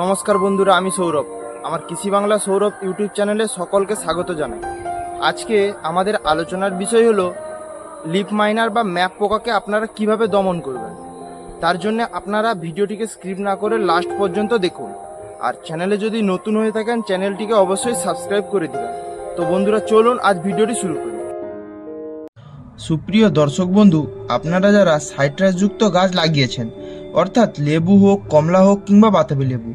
নমস্কার বন্ধুরা, আমি সৌরভ। আমার কৃষি বাংলা সৌরভ ইউটিউব চ্যানেলে সকলকে স্বাগত জানাই। আজকে আমাদের আলোচনার বিষয় হলো লিপ মাইনার বা ম্যাপ পোকাকে আপনারা কীভাবে দমন করবেন? তার জন্য আপনারা ভিডিওটিকে স্ক্রিপ্ট না করে লাস্ট পর্যন্ত দেখুন। আর চ্যানেলে যদি নতুন হয়ে থাকেন, চ্যানেলটিকে অবশ্যই সাবস্ক্রাইব করে দিবেন। তো বন্ধুরা, চলুন আজ ভিডিওটি শুরু করি। সুপ্রিয় দর্শক বন্ধু, আপনারা যারা সাইট্রাসযুক্ত গাছ লাগিয়েছেন, অর্থাৎ লেবু হোক, কমলা হোক কিংবা বাতাবি লেবু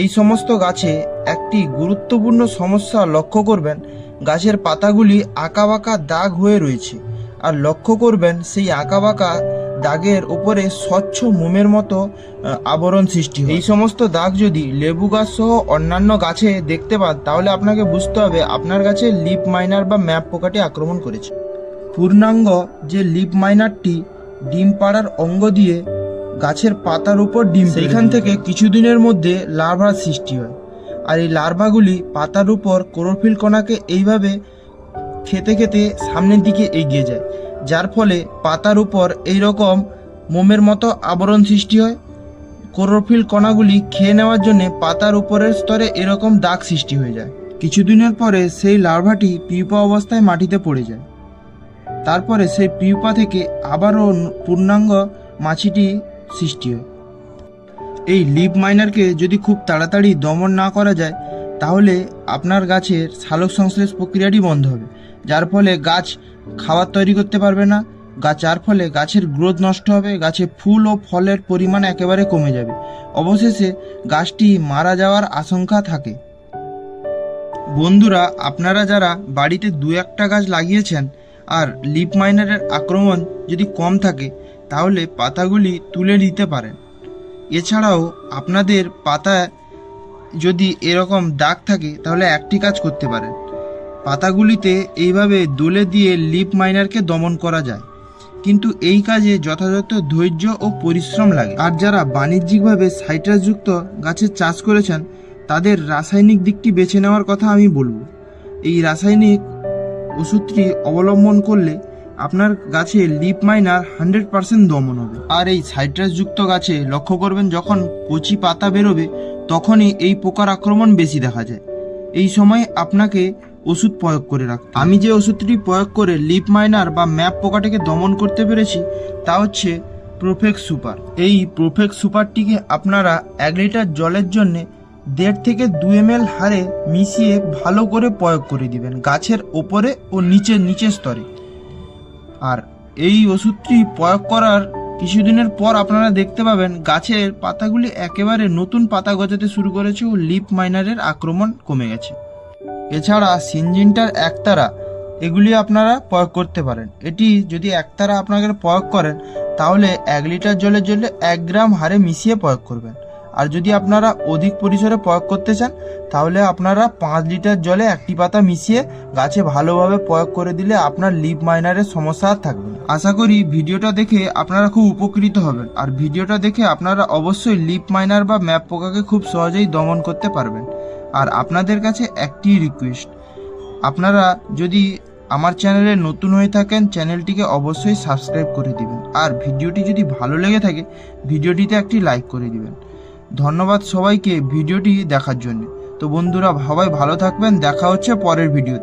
এই সমস্ত গাছে একটি গুরুত্বপূর্ণ সমস্যা লক্ষ্য করবেন, গাছের পাতাগুলি আঁকাবাঁকা দাগ হয়ে রয়েছে। আর লক্ষ্য করবেন, সেই আঁকাবাঁকা দাগের উপরে স্বচ্ছ মোমের মতো আবরণ সৃষ্টি এই সমস্ত দাগ যদি লেবু গাছ সহ অন্যান্য গাছে দেখতে পান, তাহলে আপনাকে বুঝতে হবে আপনার গাছে লিপ মাইনার বা ম্যাপ পোকাটি আক্রমণ করেছে। পূর্ণাঙ্গ যে লিপ মাইনারটি ডিম পাড়ার অঙ্গ দিয়ে গাছের পাতার উপর ডিম সেখান থেকে কিছুদিনের মধ্যে লার্ভার সৃষ্টি হয়। আর এই লার্ভাগুলি পাতার উপর ক্লোরোফিল কণাকে এইভাবে খেতে খেতে সামনের দিকে এগিয়ে যায় যার ফলে পাতার উপর এই রকম মোমের মতো আবরণ সৃষ্টি হয়। ক্লোরোফিল কণাগুলি খেয়ে নেওয়ার জন্য পাতার উপরের স্তরে এরকম দাগ সৃষ্টি হয়ে যায়। কিছুদিনের পরে সেই লার্ভাটি পিউপা অবস্থায় মাটিতে পড়ে যায়। তারপরে সেই পিউপা থেকে আবারও পূর্ণাঙ্গ মাছিটি সৃষ্টি হয়। এই লিপ মাইনারকে যদি খুব তাড়াতাড়ি দমন না করা যায়, তাহলে আপনার গাছের সালোক সংশ্লেষ প্রক্রিয়াটি বন্ধ হবে, যার ফলে গাছ খাবার তৈরি করতে পারবে না গাছ যার ফলে গাছের গ্রোথ নষ্ট হবে, গাছে ফুল ও ফলের পরিমাণ একেবারে কমে যাবে। অবশেষে গাছটি মারা যাওয়ার আশঙ্কা থাকে। বন্ধুরা, আপনারা যারা বাড়িতে দু একটা গাছ লাগিয়েছেন আর লিপ মাইনারের আক্রমণ যদি কম থাকে, তাহলে পাতাগুলি তুলে নিতে পারেন। এছাড়াও আপনাদের পাতায় যদি এরকম দাগ থাকে, তাহলে একটি কাজ করতে পারেন। পাতাগুলিতে এইভাবে দোলে দিয়ে লিপ মাইনারকে দমন করা যায়। কিন্তু এই কাজে যথাযথ ধৈর্য ও পরিশ্রম লাগে। আর যারা বাণিজ্যিকভাবে সাইট্রাসযুক্ত গাছের চাষ করেছেন, তাদের রাসায়নিক দিকটি বেছে নেওয়ার কথা আমি বলব। এই রাসায়নিক ওষুধটি অবলম্বন করলে আপনার গাছে লিপ মাইনার হান্ড্রেড পার্সেন্ট দমন হবে। আর এই সাইট্রাসযুক্ত গাছে লক্ষ্য করবেন যখন কচি পাতা বেরোবে, তখনই এই পোকার আক্রমণ বেশি দেখা যায়। এই সময় আপনাকে ওষুধ প্রয়োগ করে রাখ আমি যে ওষুধটি প্রয়োগ করে লিপ মাইনার বা ম্যাপ পোকাটাকে দমন করতে পেরেছি, তা হচ্ছে প্রোফেক্স সুপার। এই প্রোফেক্স সুপারটিকে আপনারা এক লিটার জলের জন্যে দেড় থেকে দু এম এল হারে মিশিয়ে ভালো করে প্রয়োগ করে দিবেন গাছের ওপরে ও নিচে নিচের স্তরে। আর এই ওষুধটি প্রয়োগ করার কিছুদিনের পর আপনারা দেখতে পাবেন গাছের পাতাগুলি একেবারে নতুন পাতা গজাতে শুরু করেছে ও লিপ মাইনারের আক্রমণ কমে গেছে। এছাড়া সিনজিনটার একতারা, এগুলি আপনারা প্রয়োগ করতে পারেন। এটি যদি একতারা আপনাকে প্রয়োগ করেন, তাহলে এক লিটার জলের জলে এক গ্রাম হারে মিশিয়ে প্রয়োগ করবেন। আর যদি আপনারা অধিক পরিসরে প্রয়োগ করতে চান, তাহলে আপনারা পাঁচ লিটার জলে একটি পাতা মিশিয়ে গাছে ভালোভাবে প্রয়োগ করে দিলে আপনার লিপ মাইনারের সমস্যা আর থাকবে আশা করি ভিডিওটা দেখে আপনারা খুব উপকৃত হবেন। আর ভিডিওটা দেখে আপনারা অবশ্যই লিপ মাইনার বা ম্যাপ পোকাকে খুব সহজেই দমন করতে পারবেন। আর আপনাদের কাছে একটি রিকোয়েস্ট আপনারা যদি আমার চ্যানেলে নতুন হয়ে থাকেন, চ্যানেলটিকে অবশ্যই সাবস্ক্রাইব করে দিবেন। আর ভিডিওটি যদি ভালো লেগে থাকে, ভিডিওটিতে একটি লাইক করে দিবেন। ধন্যবাদ সবাইকে ভিডিওটি দেখার জন্য। তো বন্ধুরা সবাই ভালো থাকবেন। দেখা হচ্ছে পরের ভিডিও